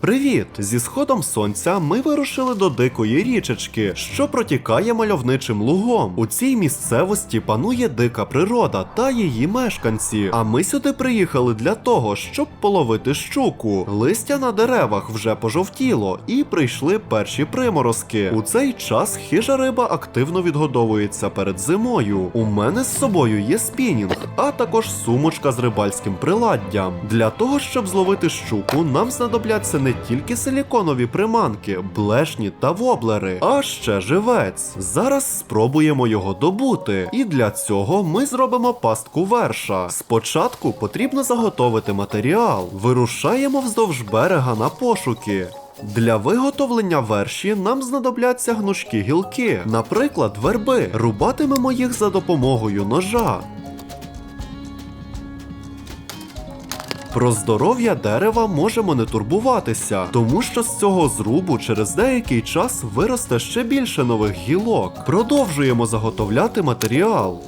Привіт! Зі сходом сонця ми вирушили до дикої річечки, що протікає мальовничим лугом. У цій місцевості панує дика природа та її мешканці. А ми сюди приїхали для того, щоб половити щуку. Листя на деревах вже пожовтіло, і прийшли перші приморозки. У цей час хижа риба активно відгодовується перед зимою. У мене з собою є спінінг, а також сумочка з рибальським приладдям. Для того, щоб зловити щуку, нам знадобляться не тільки силіконові приманки, блешні та воблери, а ще живець. Зараз спробуємо його добути. І для цього ми зробимо пастку верша. Спочатку потрібно заготовити матеріал. Вирушаємо вздовж берега на пошуки. Для виготовлення верші нам знадобляться гнучкі гілки, наприклад, верби. Рубатимемо їх за допомогою ножа. Про здоров'я дерева можемо не турбуватися, тому що з цього зрубу через деякий час виросте ще більше нових гілок. Продовжуємо заготовляти матеріал.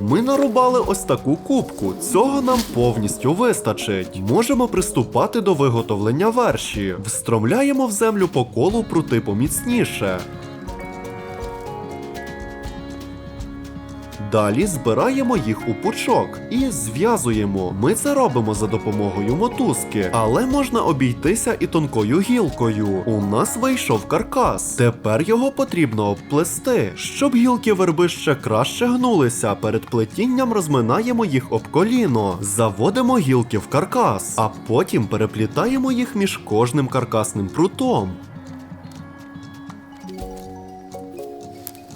Ми нарубали ось таку кубку. Цього нам повністю вистачить. Можемо приступати до виготовлення верші. Встромляємо в землю по колу прути поміцніше. Далі збираємо їх у пучок і зв'язуємо. Ми це робимо за допомогою мотузки, але можна обійтися і тонкою гілкою. У нас вийшов каркас. Тепер його потрібно обплести. Щоб гілки верби ще краще гнулися, перед плетінням розминаємо їх об коліно, заводимо гілки в каркас, а потім переплітаємо їх між кожним каркасним прутом.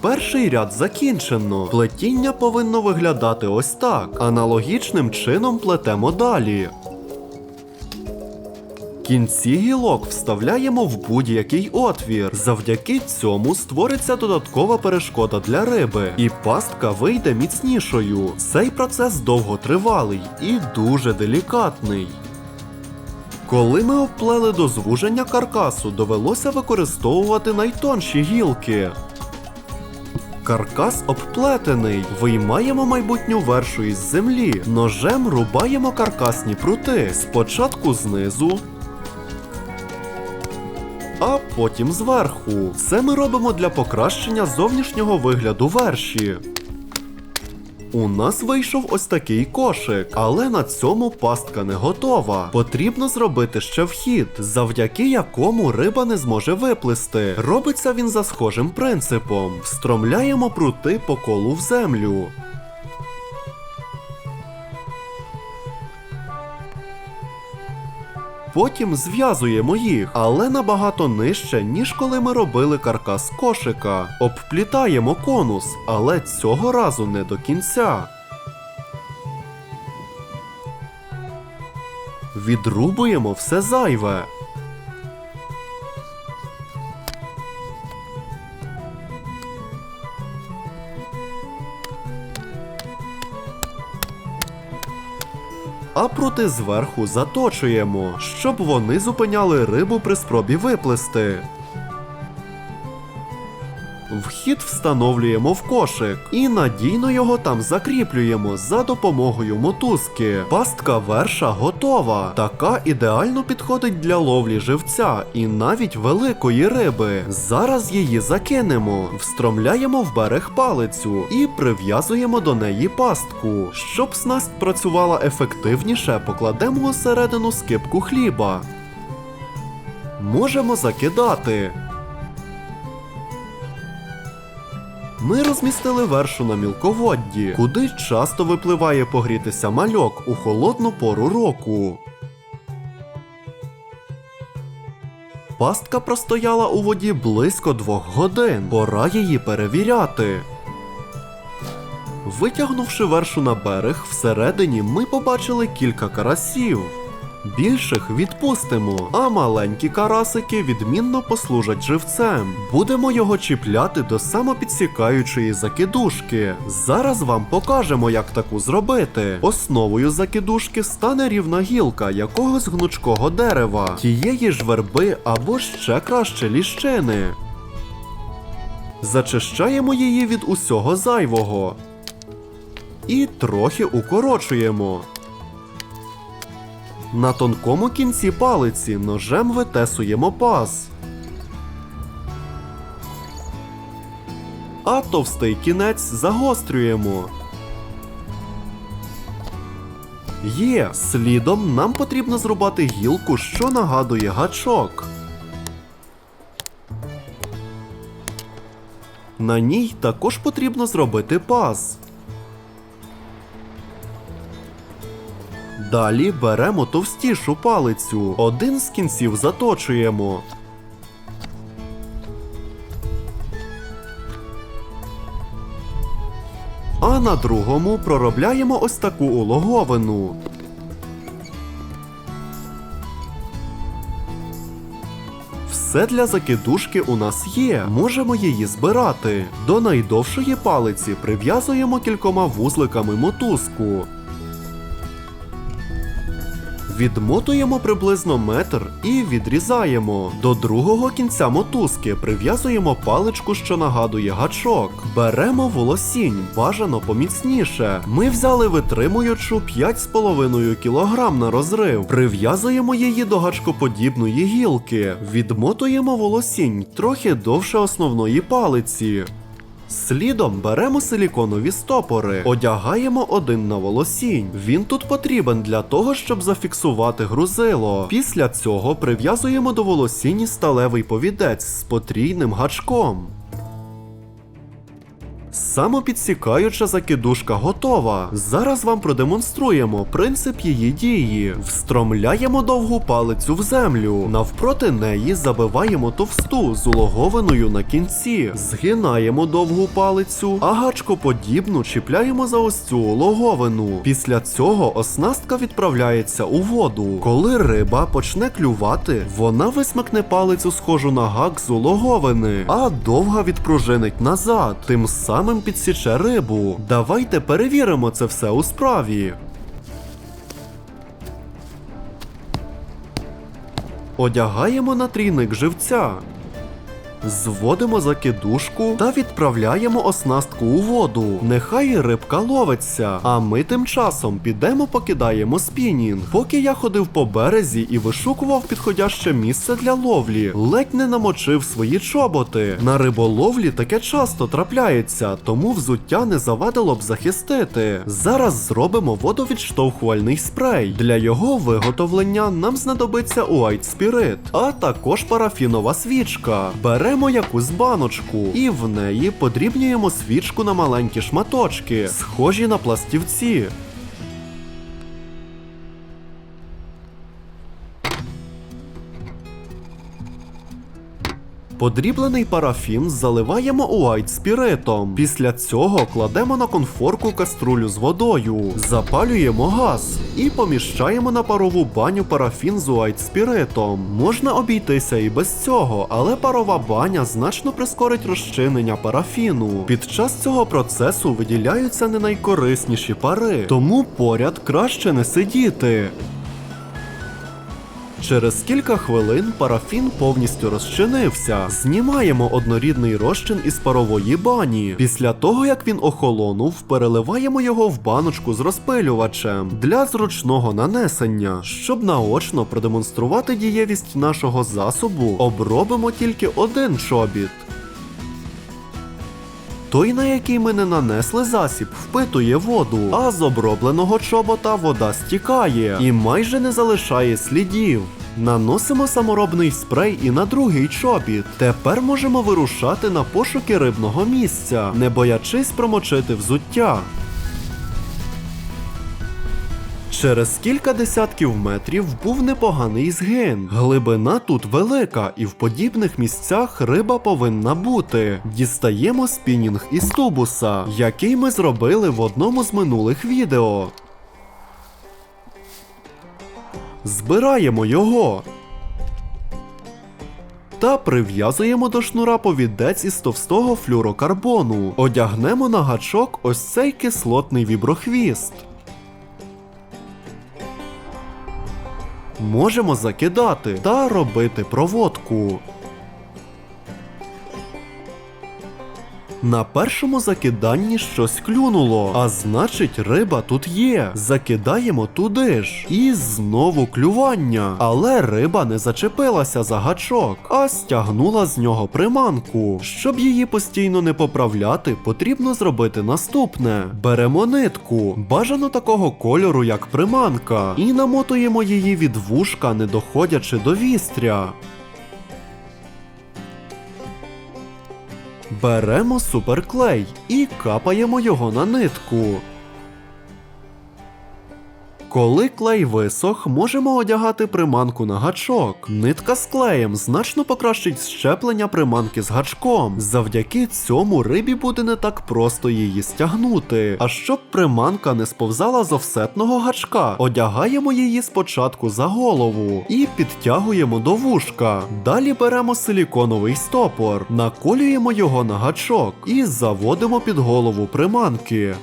Перший ряд закінчено. Плетіння повинно виглядати ось так. Аналогічним чином плетемо далі. Кінці гілок вставляємо в будь-який отвір. Завдяки цьому створиться додаткова перешкода для риби, і пастка вийде міцнішою. Цей процес довготривалий і дуже делікатний. Коли ми обплели до звуження каркасу, довелося використовувати найтонші гілки. Каркас обплетений. Виймаємо майбутню вершу із землі. Ножем рубаємо каркасні прути. Спочатку знизу. А потім зверху. Це ми робимо для покращення зовнішнього вигляду верші. У нас вийшов ось такий кошик, але на цьому пастка не готова. Потрібно зробити ще вхід, завдяки якому риба не зможе виплисти. Робиться він за схожим принципом: встромляємо прути по колу в землю. Потім зв'язуємо їх, але набагато нижче, ніж коли ми робили каркас кошика. Обплітаємо конус, але цього разу не до кінця. Відрубуємо все зайве. А проти зверху заточуємо, щоб вони зупиняли рибу при спробі виплисти. Вхід встановлюємо в кошик і надійно його там закріплюємо за допомогою мотузки. Пастка верша готова. Така ідеально підходить для ловлі живця і навіть великої риби. Зараз її закинемо, встромляємо в берег палицю і прив'язуємо до неї пастку. Щоб снасть працювала ефективніше, покладемо усередину скипку хліба. Можемо закидати. Ми розмістили вершу на мілководді, куди часто випливає погрітися мальок у холодну пору року. Пастка простояла у воді близько двох годин. Пора її перевіряти. Витягнувши вершу на берег, всередині ми побачили кілька карасів. Більших відпустимо, а маленькі карасики відмінно послужать живцем. Будемо його чіпляти до самопідсікаючої закидушки. Зараз вам покажемо, як таку зробити. Основою закидушки стане рівна гілка якогось гнучкого дерева, тієї ж верби або ще краще ліщини. Зачищаємо її від усього зайвого. і трохи укорочуємо. На тонкому кінці палиці ножем витесуємо паз. А товстий кінець загострюємо. Є, слідом нам потрібно зрубати гілку, що нагадує гачок. На ній також потрібно зробити паз. Далі беремо товстішу палицю, один з кінців заточуємо. А на другому проробляємо ось таку улоговину. Все для закидушки у нас є, можемо її збирати. До найдовшої палиці прив'язуємо кількома вузликами мотузку. Відмотуємо приблизно метр і відрізаємо. До другого кінця мотузки прив'язуємо паличку, що нагадує гачок. Беремо волосінь, бажано поміцніше. Ми взяли витримуючу 5,5 кг на розрив. Прив'язуємо її до гачкоподібної гілки. Відмотуємо волосінь трохи довше основної палиці. Слідом беремо силіконові стопори, одягаємо один на волосінь. Він тут потрібен для того, щоб зафіксувати грузило. Після цього прив'язуємо до волосінь сталевий повідець з потрійним гачком. Самопідсікаюча закидушка готова. Зараз вам продемонструємо принцип її дії. Встромляємо довгу палицю в землю. Навпроти неї забиваємо товсту з улоговиною на кінці. Згинаємо довгу палицю, а гачкоподібну чіпляємо за ось цю улоговину. Після цього оснастка відправляється у воду. Коли риба почне клювати, вона висмикне палицю схожу на гак з улоговини, а довга відпружинить назад. Тим самим підсіче рибу. Давайте перевіримо це все у справі. Одягаємо на трійник живця. Зводимо закидушку та відправляємо оснастку у воду. Нехай рибка ловиться. А ми тим часом підемо покидаємо спінінг. Поки я ходив по березі і вишукував підходяще місце для ловлі, ледь не намочив свої чоботи. На риболовлі таке часто трапляється, тому взуття не завадило б захистити. Зараз зробимо водовідштовхувальний спрей. Для його виготовлення нам знадобиться White Spirit, а також парафінова свічка. Беремо якусь баночку і в неї подрібнюємо свічку на маленькі шматочки, схожі на пластівці. Подріблений парафін заливаємо у white спіритом. Після цього кладемо на конфорку каструлю з водою, запалюємо газ і поміщаємо на парову баню парафін з white спіритом. Можна обійтися і без цього, але парова баня значно прискорить розчинення парафіну. Під час цього процесу виділяються не найкорисніші пари, тому поряд краще не сидіти. Через кілька хвилин парафін повністю розчинився. Знімаємо однорідний розчин із парової бані. Після того, як він охолонув, переливаємо його в баночку з розпилювачем для зручного нанесення. Щоб наочно продемонструвати дієвість нашого засобу, обробимо тільки один чобіт. Той, на який ми не нанесли засіб, впитує воду, а з обробленого чобота вода стікає і майже не залишає слідів. Наносимо саморобний спрей і на другий чобіт. Тепер можемо вирушати на пошуки рибного місця, не боячись промочити взуття. Через кілька десятків метрів був непоганий згин. Глибина тут велика, і в подібних місцях риба повинна бути. Дістаємо спінінг із тубуса, який ми зробили в одному з минулих відео. Збираємо його. Та прив'язуємо до шнура повідець із товстого флюрокарбону. Одягнемо на гачок ось цей кислотний віброхвіст. Можемо закидати та робити проводку. На першому закиданні щось клюнуло, а значить, риба тут є. Закидаємо туди ж. І знову клювання. Але риба не зачепилася за гачок, а стягнула з нього приманку. Щоб її постійно не поправляти, потрібно зробити наступне: беремо нитку, бажано такого кольору, як приманка, і намотуємо її від вушка, не доходячи до вістря. Беремо суперклей і капаємо його на нитку. Коли клей висох, можемо одягати приманку на гачок. Нитка з клеєм значно покращить щеплення приманки з гачком. Завдяки цьому рибі буде не так просто її стягнути. А щоб приманка не сповзала з офсетного гачка, одягаємо її спочатку за голову і підтягуємо до вушка. Далі беремо силіконовий стопор, наколюємо його на гачок і заводимо під голову приманки.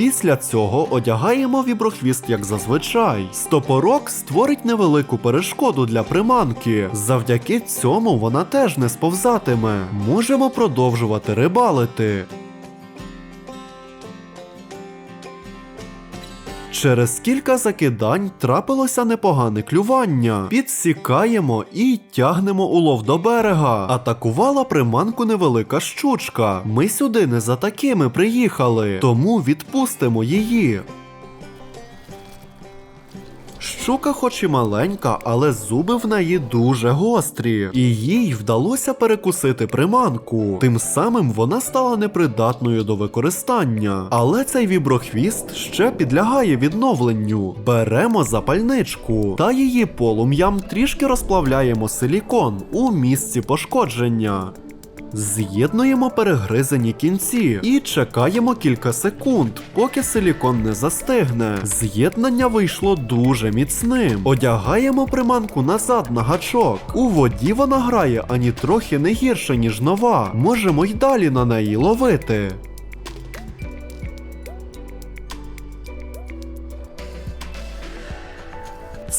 Після цього одягаємо віброхвіст як зазвичай. Стопорок створить невелику перешкоду для приманки. Завдяки цьому вона теж не сповзатиме. Можемо продовжувати рибалити. Через кілька закидань трапилося непогане клювання. Підсікаємо і тягнемо улов до берега. Атакувала приманку невелика щучка. Ми сюди не за такими приїхали, тому відпустимо її. Щука хоч і маленька, але зуби в неї дуже гострі, і їй вдалося перекусити приманку. Тим самим вона стала непридатною до використання. Але цей віброхвіст ще підлягає відновленню. Беремо запальничку та її полум'ям трішки розплавляємо силікон у місці пошкодження. З'єднуємо перегризані кінці і чекаємо кілька секунд, поки силікон не застигне. З'єднання вийшло дуже міцним. Одягаємо приманку назад на гачок. У воді вона грає ані трохи не гірше, ніж нова. Можемо й далі на неї ловити.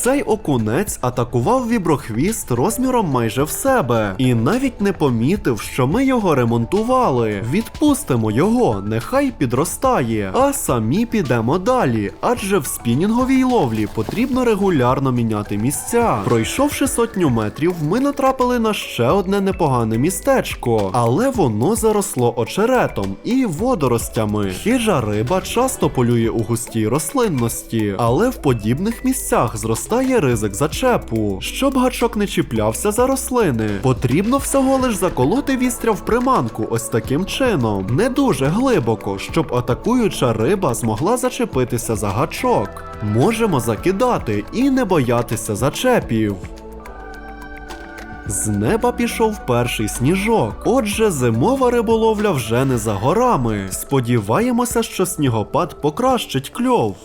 Цей окунець атакував віброхвіст розміром майже в себе, і навіть не помітив, що ми його ремонтували. Відпустимо його, нехай підростає, а самі підемо далі, адже в спінінговій ловлі потрібно регулярно міняти місця. Пройшовши сотню метрів, ми натрапили на ще одне непогане містечко, але воно заросло очеретом і водоростями. Хижа риба часто полює у густій рослинності, але в подібних місцях зростає ризик зачепу. Щоб гачок не чіплявся за рослини, потрібно всього лиш заколоти вістря в приманку ось таким чином, не дуже глибоко, щоб атакуюча риба змогла зачепитися за гачок. Можемо закидати і не боятися зачепів. З неба пішов перший сніжок. Отже, зимова риболовля вже не за горами. Сподіваємося, що снігопад покращить кльов.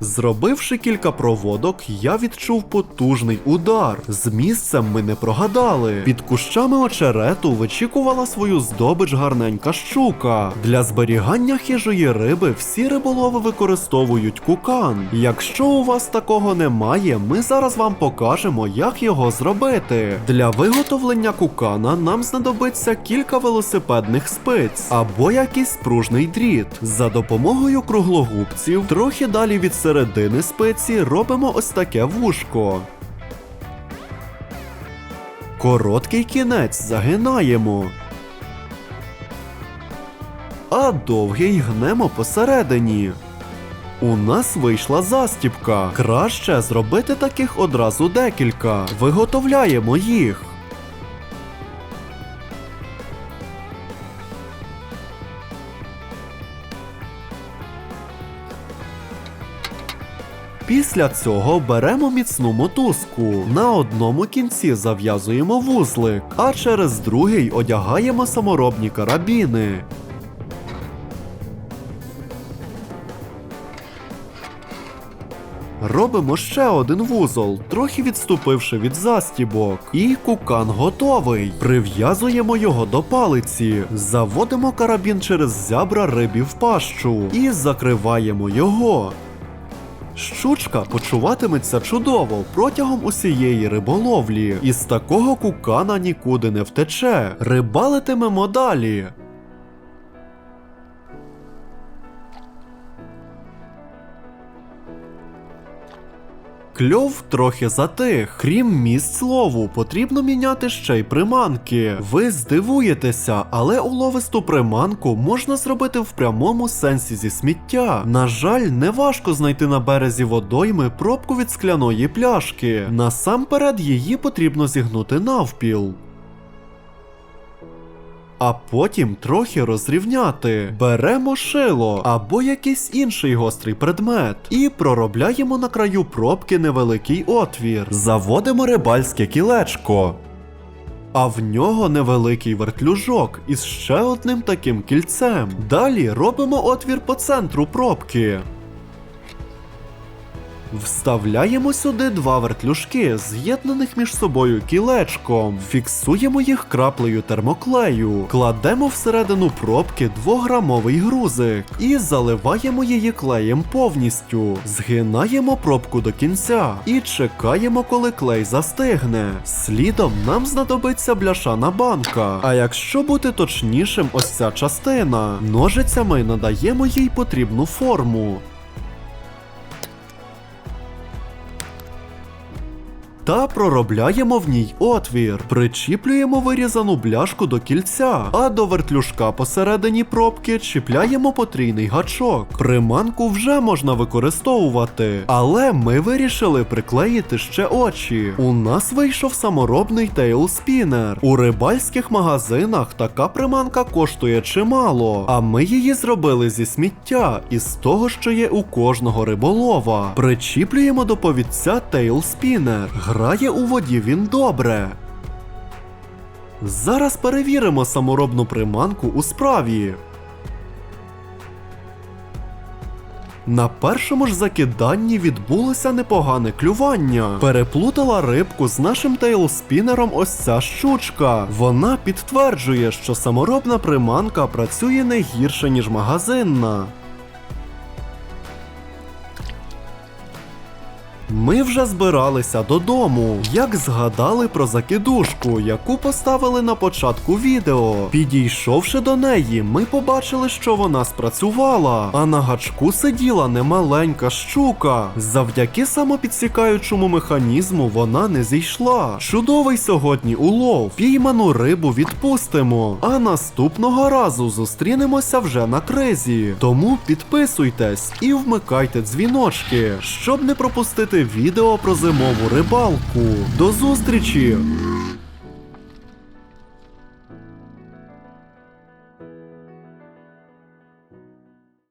Зробивши кілька проводок, я відчув потужний удар. З місцем ми не прогадали. Під кущами очерету вичікувала свою здобич гарненька щука. Для зберігання хижої риби всі риболови використовують кукан. Якщо у вас такого немає, ми зараз вам покажемо, як його зробити. Для виготовлення кукана нам знадобиться кілька велосипедних спиць або якийсь пружний дріт. За допомогою круглогубців, трохи далі від середини спиці робимо ось таке вушко. Короткий кінець загинаємо. А довгий гнемо посередині. У нас вийшла застіпка. Краще зробити таких одразу декілька. Виготовляємо їх. Після цього беремо міцну мотузку. На одному кінці зав'язуємо вузлик, а через другий одягаємо саморобні карабіни. Робимо ще один вузол, трохи відступивши від застібок. І кукан готовий. Прив'язуємо його до палиці, заводимо карабін через зябра рибі в пащу і закриваємо його. Щучка почуватиметься чудово протягом усієї риболовлі. і з такого кукана нікуди не втече. Рибалитимемо далі. Кльов трохи затих. Крім місць лову, потрібно міняти ще й приманки. Ви здивуєтеся, але уловисту приманку можна зробити в прямому сенсі зі сміття. На жаль, неважко знайти на березі водойми пробку від скляної пляшки. Насамперед її потрібно зігнути навпіл. А потім трохи розрівняти. Беремо шило або якийсь інший гострий предмет і проробляємо на краю пробки невеликий отвір. Заводимо рибальське кілечко. А в нього невеликий вертлюжок із ще одним таким кільцем. Далі робимо отвір по центру пробки. Вставляємо сюди два вертлюжки, з'єднаних між собою кілечком, фіксуємо їх краплею термоклею, кладемо всередину пробки 2-грамовий грузик і заливаємо її клеєм повністю, згинаємо пробку до кінця і чекаємо, коли клей застигне. Слідом нам знадобиться бляшана банка. А якщо бути точнішим, ось ця частина. Ножицями надаємо їй потрібну форму. Та проробляємо в ній отвір, причіплюємо вирізану бляшку до кільця, а до вертлюжка посередині пробки чіпляємо потрійний гачок. Приманку вже можна використовувати, але ми вирішили приклеїти ще очі. У нас вийшов саморобний тейлспінер. У рибальських магазинах така приманка коштує чимало, а ми її зробили зі сміття із того, що є у кожного риболова. Причіплюємо до повідця тейлспінер. Грає у воді він добре. Зараз перевіримо саморобну приманку у справі. На першому ж закиданні відбулося непогане клювання. Переплутала рибку з нашим тейлспінером ось ця щучка. Вона підтверджує, що саморобна приманка працює не гірше, ніж магазинна. Ми вже збиралися додому, як згадали про закидушку, яку поставили на початку відео. Підійшовши до неї, ми побачили, що вона спрацювала, а на гачку сиділа немаленька щука. Завдяки самопідсікаючому механізму вона не зійшла. Чудовий сьогодні улов. Пійману рибу відпустимо. А наступного разу зустрінемося вже на кризі. Тому підписуйтесь і вмикайте дзвіночки, щоб не пропустити відео про зимову рибалку. До зустрічі!